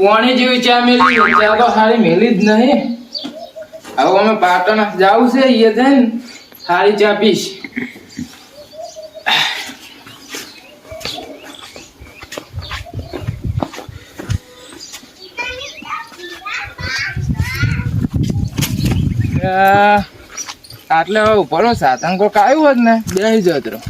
પોણી જેવી ચા મેલી ચા તો સારી મેલી જ નહીં. હવે અમે પાટણ જાવું છે એ જઈને સારી ચા પીશ. આટલે સાધન કોઈક આવ્યું હોત ને બે રહો.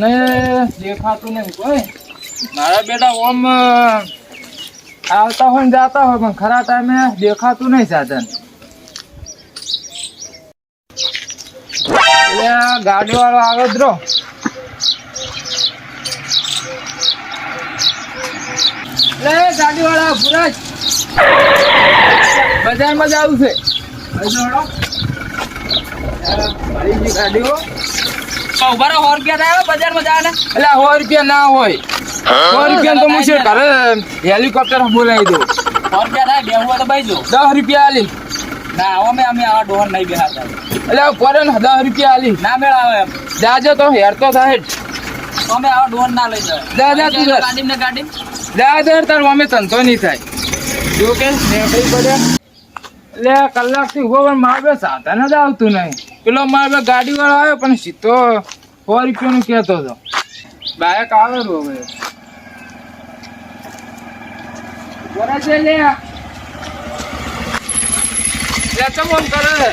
તને દેખાતું નહીં કોઈ. મારા બેટા ઓમ આવતા હોય ને જાતા હોય, પણ ખરા ટાઈમે દેખાતું નહીં સાધન. ગાડી વાળો આવે લે ગાડી વાળા પુરાજ બજારમાં જ આવું છે. ગાડીઓ. ઊભા સો રૂપિયા થાય બજારમાં જવાના. એટલે સો રૂપિયા ના હોય. સો રૂપિયા તો હું છે ઘરે હેલિકોપ્ટર બોલાવી દઉં. સો રૂપિયા થાય, બેહવું હોય તો બાઈજો દસ રૂપિયા આલી. ના, અમે અમે આવા ડોહર નહીં બેહાતા. એટલે પડે ને દસ રૂપિયા આલી. ના મેળાવે એમ. જાજો તો હેર તો થાય. તો અમે આવા ડોહર ના લઈ જાય જા, તું ગાડી ને ગાડી જાજો તાર અમે ધંધો નહીં થાય. જો કે નીકળી પડે એટલે કલાકથી ઊભો પણ મારે સાધન જ આવતું નહીં. પેલો મારે ગાડી વાળો આવ્યો પણ સીધો સો રૂપિયાનું કહેતો હતો. બાયક આવે હવે. બોરા છે લે. કરે?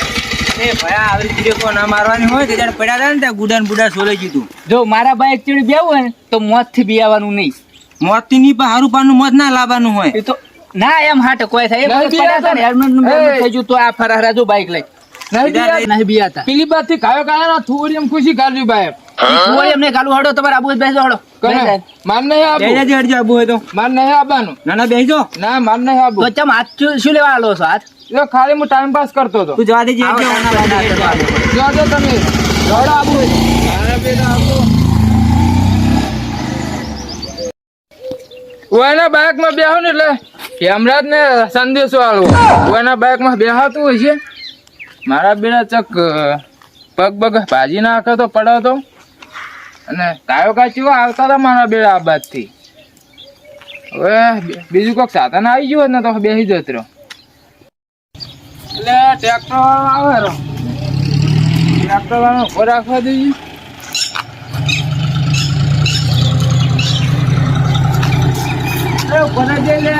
એ આવી ના મારવાની હોય તો પડ્યા હતા ને ત્યાં ગુડા બુડા સોલે કીધું જો મારા બાઈક ચડી બેવું હોય ને તો મોતથી બિયાવાનું નહીં. મોતથી નહીં પણ હારું પાનું મોત ના લાવવાનું હોય. એ તો ના એમ હાટે કોઈ થાય. થઈ ગયું તો આ ફરારા જો બાઈક લઈ. નહીં બિયાતા. નહીં બિયાતા પેલી બાદથી કાયો કાયો થોડી એમ ખુશી કાઢવી બાય કુંવર એમને ગાલું હાડો તમારે આબુ જ બેસજો માર નહીં આબુ. હડજો આબુ હોય તો. માર નહીં આબાનું. ના ના બેસજો. ના માર નહીં આબુ. તો ચમ હાથ શું- શું લેવા આલો છો હાથ? જો ખાલી હું ટાઈમ પાસ કરતો હતો. તું જવા દેજે એટલે જો જો તમે. જોડો આબુ. મારા બેટા આબુ ઓના બાઇકમાં બેહો ને એટલે હેમરાજ ને સંદેશો આલવો. ઓના બાઈકમાં બેહાતું હોય છે. મારા બેડા ચક પગ પગ ભાજી નાખે તો પડે તો? અને કાયો કાચીઓ આવતા હતા મારા બેડા આ બાજથી? હવે બીજું કોઈક સાધન આવી ગયું ને તો બેસી જત રહ્યો. એટલે ટ્રેક્ટર આવે રહો ટ્રેક્ટર વાળો ઊભો રાખવા એ ઊભો જઈ લે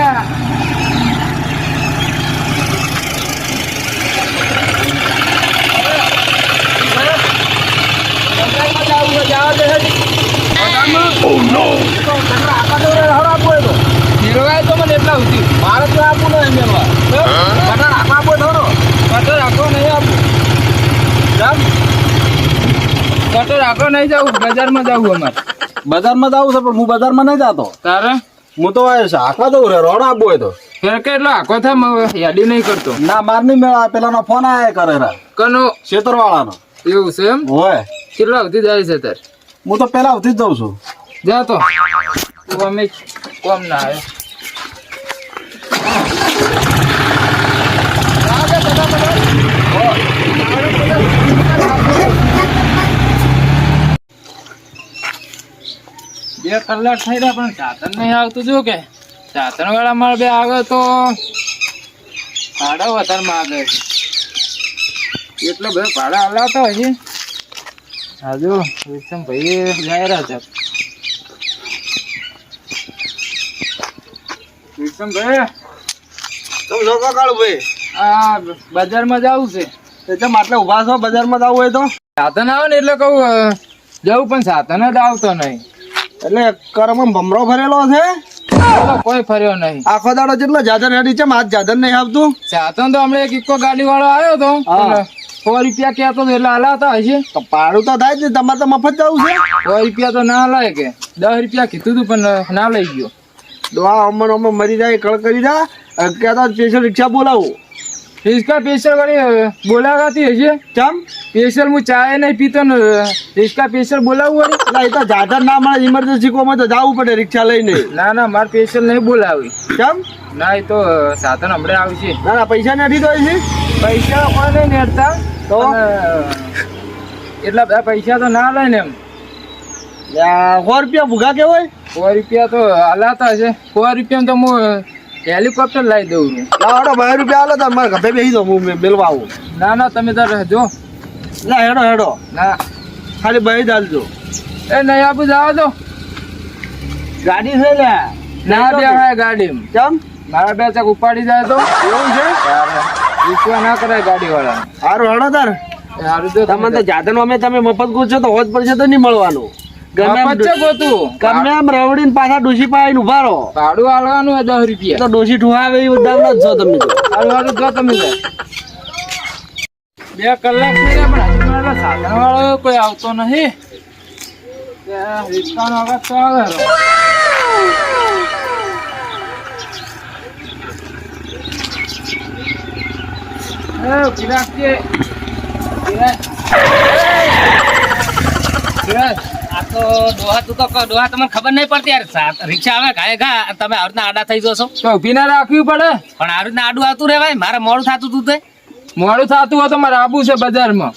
બજારમાં જાવું છે, જાવા દે હેડી. બજારમાં? તો તારા આખા દોરે હળ આપવો હોય તો. નિર્વાય તો મને એટલા સુધી. મારે તો આપવું નહીં નિર્વાય. બરાબર? બટાર આખો આપવો થોડો. બટાર આખો નહીં આપવું. જામ. આખો નહીં જવું બજારમાં જવું અમારે. બજારમાં જવું છે પણ હું બજારમાં નહીં જતો. તારે? હું તો આ શાકવા દઉં રે રોડ આપવો હોય તો. ફેર કેટલો આખો થાય? યાદી નહીં કરતો. ના માર નહીં મેળા પેલાનો ફોન આયા કરે રા. કનો? ખેતરવાળાનો. એવું છે એમ? હોય. કેટલા સુધી જાય છે તાર? હું તો પેલા સુધી જ જઉં છું. જા તો. તું અમે કોમ ના આવે. બે કલાક થઈ રહ્યા પણ સાધન નહીં આવતું. જો કે સાધન વાળા મારે બે આવે તો ભાડા વધારે માગે છે. એટલો બધો ભાડા હલાવતો છે. હાજુ વિક્રમ ભાઈ જાય રહ્યા છે વિક્રમ ભાઈ તમે લોકો કાળું ભાઈ? આ બજારમાં જવું છે. એટલે માટલા ઊભા છો? બજારમાં જવું હોય તો? સાધન આવે ને એટલે કહું જવું પણ સાધન જ આવતો નહીં. એટલે કરમમાં ભમરો ભરેલો છે? કોઈ ફર્યો નહીં. આખો દાડો જેટલો જાદર હેડી છે આજ જાદર નહીં આવતું? સાધન તો હમણાં એક ઇકો ગાડી વાળો આવ્યો તો. સો રૂપિયા કહેતો હતો એટલે હલાવતા હશે તો ભાડું તો થાય જ ને તમારે તો મફત જવું છે? સો રૂપિયા તો ના લાય કે. દસ રૂપિયા કીધું હતું પણ ના લઈ ગયો. ડોહા અમર અમર મરી જાય કળ કરી જા કહેતા સ્પેશિયલ રિક્ષા બોલાવું. રિસ્કા સ્પેશિયલ વાળી બોલાવાતી હશે ચમ? સ્પેશિયલ હું ચાય નહીં પીતો ને રિસ્કા સ્પેશિયલ બોલાવું વળી એટલે એ તો જાદર ના મળે ઇમરજન્સી કોમાં તો જવું પડે રિક્ષા લઈને. ના ના મારે સ્પેશિયલ નહીં બોલાવી ચમ? ના એ તો સાધન હમણાં આવશે ના ના પૈસા નથી તો છે પૈસા પણ નહીં નેડતા તો? એટલા બધા પૈસા તો ના લે એમ સો રૂપિયા ભૂગા કેવાય હોય? સો રૂપિયા તો હાલાતા છે. સો રૂપિયા તો હું હેલિકોપ્ટર લાવી દઉં છું. લાવો બાર રૂપિયા આલો તો મારે ઘરે બેસી દો હું મેલવા આવું ના ના તમે તો રહેજો. ના હેડો હેડો. ના. ખાલી બહી દાલજો એ નહીં આપું જાવ તો ગાડી છે લે. ના બે હોય ગાડી ચમ મારા બે ચક ઉપાડી જાય તો. એવું છે? વિશ્વા ના કરાય ગાડી વાળા સારું હેડો તાર. સારું તમને તો જાદન અમે તમે મફત ગોચો તો હોજ પડશે તો નહીં મળવાનું. ગમે એમ રવડીને પાછા ડોશી પાઈને ઊભા રહો ભાડું હાલવાનું હોય દસ રૂપિયા તો ડોશી ઠુહાવે એ બધા જ છો તમે તો જો તમે તો. બે કલાક થઈ ગયા પણ સાધન વાળો કોઈ આવતો નથી ત્યાં રિક્ષાનો અવાજ તો આવે રો. એ ચિરાગજી. ચિરાગ. તો ડોહા તું કહો, ડોહા તમને ખબર નહીં પડતી યાર. રિક્ષા આવે ઘાએ ઘા તમે આવી રીતના આડા થઈ જશો. તો ઊભી ના રાખવી પડે. પણ આવી રીતના આડું આવતું રહેવાય મારે મોડું થતું તું તે. મોડું થતું હોય તો મારે આબુ છે બજારમાં.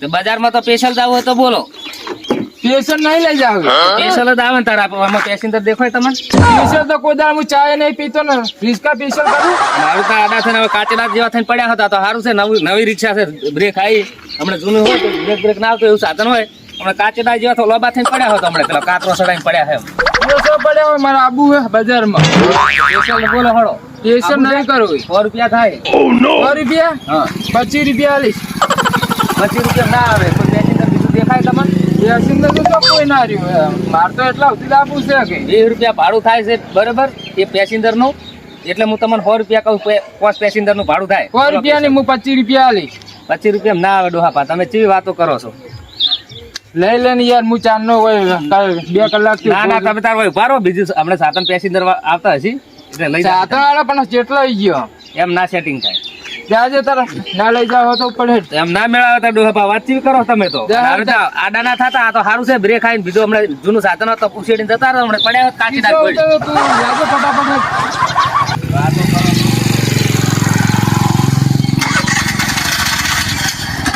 તો બજારમાં તો પેશલ જવું હોય તો બોલો. પેશલ નહીં લઈ જાવ. પેશલ જ આવે ને તારા આમાં પેસેન્જર દેખાય તમને? પેશલ તો કોઈ દાળ હું ચાય નહીં પીતો ને રિસ્કા પેશલ કરું. મારું તો આડા થઈને હવે કાચેડા જેવા થઈને પડ્યા હતા તો સારું છે નવી નવી રિક્ષા છે બ્રેક આવી. હમણાં જૂનું હોય તો બ્રેક બ્રેક ના આવતું એવું સાધન હોય. હમણાં કાચડા જેવા તો લોબા થઈને પડ્યા હતા હમણાં પેલા કાતરો સડાઈને પડ્યા છે પેસો પડ્યા હોય મારે આબુ હે બજારમાં. સ્પેશિયલ બોલો હળો. પેશન નહીં કરવું સો રૂપિયા થાય. સો રૂપિયા? હા. પચીસ રૂપિયા આલીશ. પચીસ રૂપિયા ના આવે તો પેસેન્જર બીજું દેખાય તમને? પેશન તો તો કોઈ ના રહ્યું મારે તો એટલા સુધી આપવું છે કે. વીસ રૂપિયા ભાડું થાય છે બરાબર? એ પેસેન્જરનું એટલે હું તમને સો રૂપિયા કહું પાંચ પેસેન્જરનું ભાડું થાય. સો રૂપિયા ની હું પચીસ રૂપિયા આલીશ. પચીસ રૂપિયા ના આવે ડોહાપા. તમે કેવી વાતો કરો છો. લઈ લે ને યાર હું ચાંદનો હોય બે કલાક ના ના તમે તાર હોય રહો બીજું આપણે સાતન પેસેન્જર આવતા હશે? એટલે લઈ. સાધન વાળા પણ જેટલો આવી ગયો. એમ ના સેટિંગ થાય. ત્યાં જે તારા ના લઈ જાવ તો પડે. એમ ના મેળાવે તો ડોહાપા વાતચીત કરો તમે તો. આડા ના થતા આ તો સારું છે બ્રેક આવીને બીજું હમણાં જૂનું સાધન હતો તો પૂછેડીને જતા હતા હમણાં પડ્યા કાચી લાગે ફટાફટ વાતો કરો છો.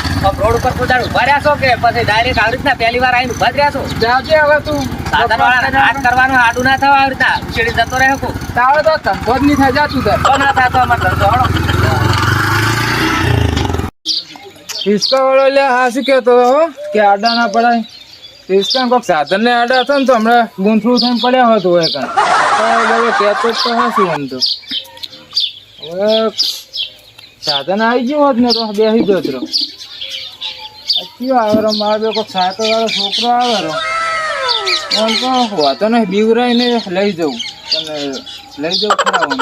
આમ રોડ ઉપર પોતાને ઊભા રહ્યા છો કે પછી ડાયરેક્ટ આવી રીતના પહેલી વાર આવીને ઊભા રહ્યા છો? જાજે હવે તું સાધન વાળા હાથ કરવાનું આડું ના થવા આવી રીતના ઉછેડી જતો રહે કો તાવે તો ધંધો જ નહીં થાય જા તું તો ના થતો અમારે ધંધો હળો હિસ્કા વાળો લે હા શું કહેતો હો? કે આડા ના પડાય. હિસ્કા કોઈક સાધન ને આડા હતા ને તો હમણાં ગૂંથરું થઈને પડ્યા હોત હોય કાં તો જ તો હા શું આમ તો. સાધન આવી ગયું હોત ને તો બેસી ગયો કયો આવે રો? મારો બે કોઈક સાતો વાળો છોકરો આવે રો. આમ તો વાતો ને બીવરાઈને લઈ જવું. તમે લઈ જવું ખરા તો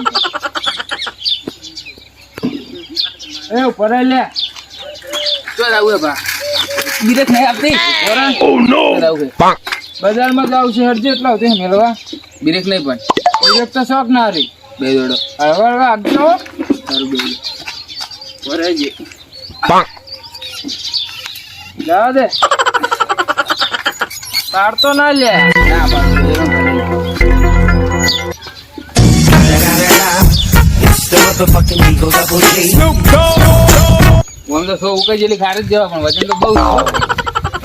એ ઉપર લે. ચાલ આવું બા. બ્રેક નહીં આપતી બજારમાં જાવ છે હરજી એટલા હોતી મેળવા બ્રેક નહીં પણ. ડિરેક્ટ તો શોખ ના રહી. બે દોડો. હવે આગળ સારું બે વરાજી જવા દે. પાડતો ના લે. ના પાડું તો સો ઉકઈ જેટલી ખારી પણ વજન તો બહુ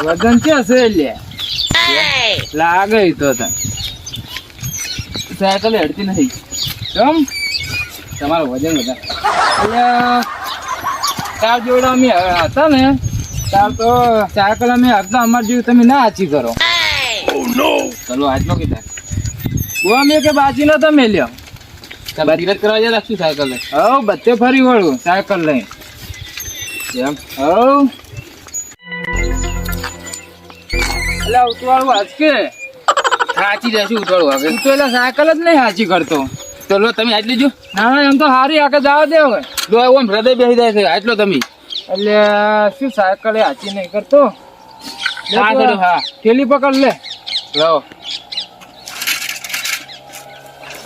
વજન છે હશે લે. લાગે તો તને. સાયકલ હેડતી નથી. કેમ? તમારું વજન વધારે. એટલે તાર જોડે અમે હતા ને. તાર તો સાયકલ અમે હતા અમાર જેવું તમે ના આચી કરો. ચલો આજનો કીધા. હું અમે કે બાજી નો તમે લ્યો ધીરજ કરવા જાય રાખશું સાયકલ લઈ હવ બધે ફરી વળું સાયકલ લઈ એમ? હવ. એટલે ઉતવાળું હાચકે સાચી જશું ઉતવાળું હવે તું તો એટલે સાયકલ જ નહીં સાચી કરતો. ચલો તમે આજ લીજો. ના ના એમ તો સારી આગળ જવા દે હવે. જો આમ હૃદય બેસી જાય છે આટલો તમે. એટલે શું સાયકલ એ હાચી નહીં કરતો? લે. થેલી પકડ લે. લાવો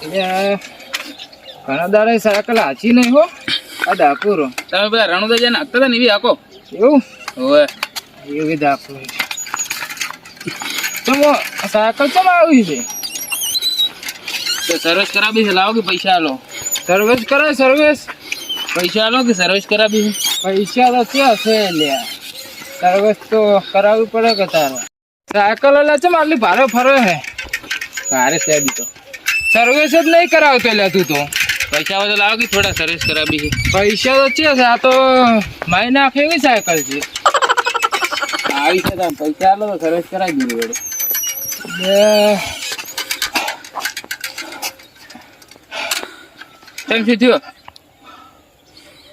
એટલે ઘણા દાડા સાયકલ હાચી નહીં હો. આ ડાકુરો. તમે બધા રણુદા જઈને નાખતા હતા ને એવી હાકો એવું? હવે એવી ડાપુરો તો સાયકલ ચમ આવી છે? તો સર્વિસ કરાવી છે લાવો કે પૈસા આલો? સર્વિસ કરાય સર્વિસ પૈસા આલો કે સર્વિસ કરાવી છે? પૈસા તો ક્યાં છે લ્યા સર્વિસ તો કરાવવી પડે કે તારે? સાયકલ લે છે આટલી ભારે ફરે હે. સારે સાહેબ તો. સર્વિસ જ નહીં કરાવતો લે તું તો. પૈસા તો લાવો કે થોડા સર્વિસ કરાવી પૈસા તો છે આ તો મારી નાખે એવી સાયકલ છે. આવી છે તમે પૈસા લો તો સર્વિસ કરાવી દીધું વડે તેમ શું થયો?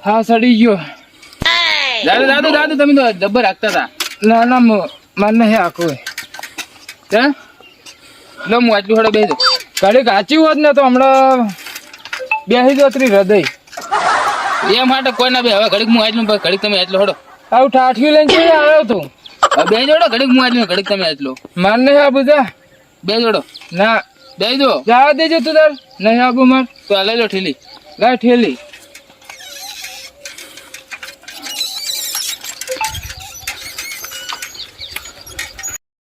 હા સડી ગયો. દાદુ દાદુ દાદુ તમે તો જબ્બર રાખતા હતા. ના ના મને નહીં આખું હે? લો હું આટલું થોડો બેસું ઘડી કાચી હોત ને તો હમણાં બેસી જોતરી હૃદય. એ માટે કોઈ ના બે. હવે ઘડીક હું આટલું ઘડીક તમે આટલો હડો. આવું ઠાઠવી લઈને જોઈ આવ્યો તું? બે જોડો ઘડીક હું આટલું ઘડીક તમે આટલો. માર નહીં આબુ જા. બે જોડો ના. બે દો જવા દેજો તું તાર. નહીં આબુ માર. તો લઈ લો ઠેલી. લે ઠેલી.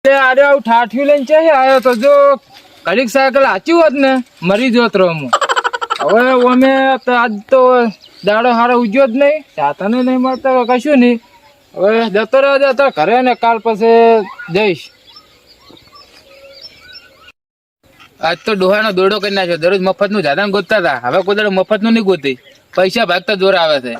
તે આરે આવું ઠાઠ્યું લઈને ચાહે આવ્યો તો જો ઘડીક સાયકલ હાચ્યું હોત ને, મરી જોત રહો હું. હવે અમે આજ તો દાડો હારો ઉજ્યો જ નહીં સાતને નહીં મળતા કશું નહીં. હવે જતો રહ્યો જતો ઘરે ને કાલ પછી જઈશ. આજ તો ડોહાનો દોડો કરી નાખ્યો, દરરોજ મફતનું જાદાન ગોતતા હતા. હવે કોઈ દાડો મફતનું નહીં ગોતી. પૈસા ભાગતા જોર આવે છે.